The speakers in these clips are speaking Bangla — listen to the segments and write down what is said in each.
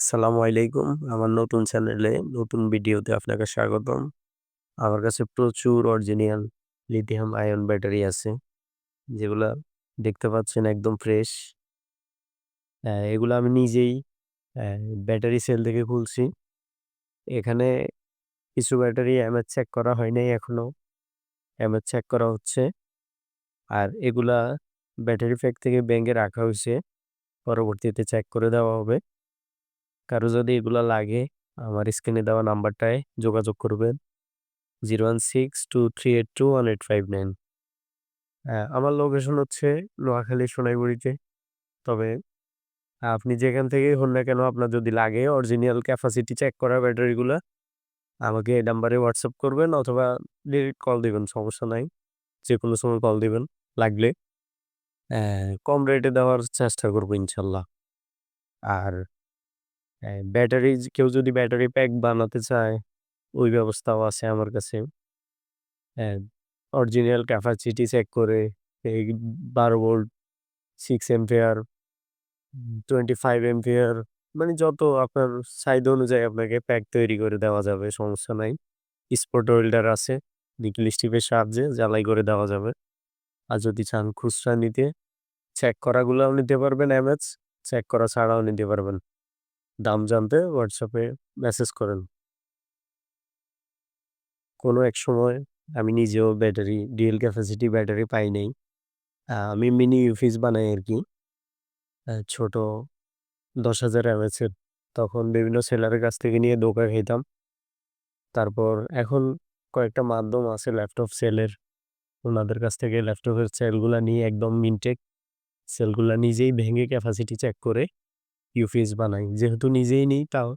আসসালামু আলাইকুম। আমার নতুন চ্যানেলে নতুন ভিডিওতে আপনাকে স্বাগতম। আমার কাছে প্রচুর অরিজিনাল লিথিয়াম আয়ন ব্যাটারি আছে। যেগুলা দেখতে পাচ্ছেন একদম ফ্রেশ। এগুলা আমি নিজেই ব্যাটারি সেল থেকে খুলছি। এখানে কিছু ব্যাটারি এমএইচ চেক করা হয় নাই এখনও। এমএইচ চেক করা হচ্ছে। আর এগুলা ব্যাটারি প্যাক থেকে ব্যাংকে রাখা হয়েছে পরবর্তীতে চেক করে দেওয়া হবে। কারও যদি এগুলা লাগে আমার স্ক্রিনে দেওয়া নাম্বারটায় যোগাযোগ করবেন। 01623821859 হ্যাঁ, আমার লোকেশন হচ্ছে নোয়াখালী সোনাইগুড়িতে তবে আপনি যেখান থেকেই হন না কেন আপনার যদি লাগে অরিজিনাল ক্যাপাসিটি চেক করা ব্যাটারিগুলা আমাকে এই নাম্বারে হোয়াটসঅ্যাপ করবেন অথবা ডিরেক্ট কল দিবেন সমস্যা নাই। যে কোনো সময় কল দিবেন লাগলে। কম রেটে দেওয়ার চেষ্টা করব ইনশাল্লাহ। আর অ্যা ব্যাটারি কেউ যদি ব্যাটারি প্যাক বানাতে চায় ওই ব্যবস্থাও আছে আমার কাছে। হ্যাঁ, অরিজিনাল ক্যাপাসিটি চেক করে এই 12 ভোল্ট, 6 অ্যাম্পিয়ার, 25 অ্যাম্পিয়ার মানে যত আপনার চাহিদা অনুযায়ী আপনাকে প্যাক তৈরি করে দেওয়া যাবে সমস্যা নাই। স্পট ওয়েল্ডার আছে। নিকেল স্টিপের সাহায্যে ঝালাই করে দেওয়া যাবে। আর যদি চান খুচরা নিতে চেক করাগুলাও নিতে পারবেন এমএইচ, চেক করা ছাড়াও নিতে পারবেন। দাম জানতে হোয়াটসঅ্যাপে মেসেজ করেন। কোনো এক সময় আমি নিজেও ব্যাটারি ডিএল ক্যাপাসিটি ব্যাটারি পাই নাই। আমি মিনি ইউফিস বানাই আর কি ছোট ১০,০০০ এমএইচ এর। তখন বিভিন্ন সেলারের কাছ থেকে নিয়ে ধোঁকা খেতাম তারপর এখন কয়েকটা মাধ্যম আছে ল্যাপটপ সেলের। ওনাদের কাছ থেকে ল্যাপটপের সেলগুলা নিয়ে একদম মিনটেক সেলগুলা নিজেই ভেঙে ক্যাপাসিটি চেক করে ইউফিস বানাই। যেহেতু নিজেই নিই তাও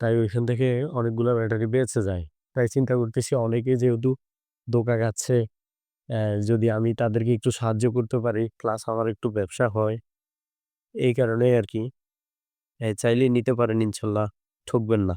তাই ওইখান থেকে অনেকগুলো ব্যাটারি বেঁচে যায়। তাই চিন্তা করতেছি অনেকে যেহেতু দোকা খাচ্ছে, যদি আমি তাদেরকে একটু সাহায্য করতে পারি প্লাস আমার একটু ব্যবসা হয়। এই কারণে আর কি চাইলে নিতে পারেন ইনশাল্লাহ, ঠকবেন না।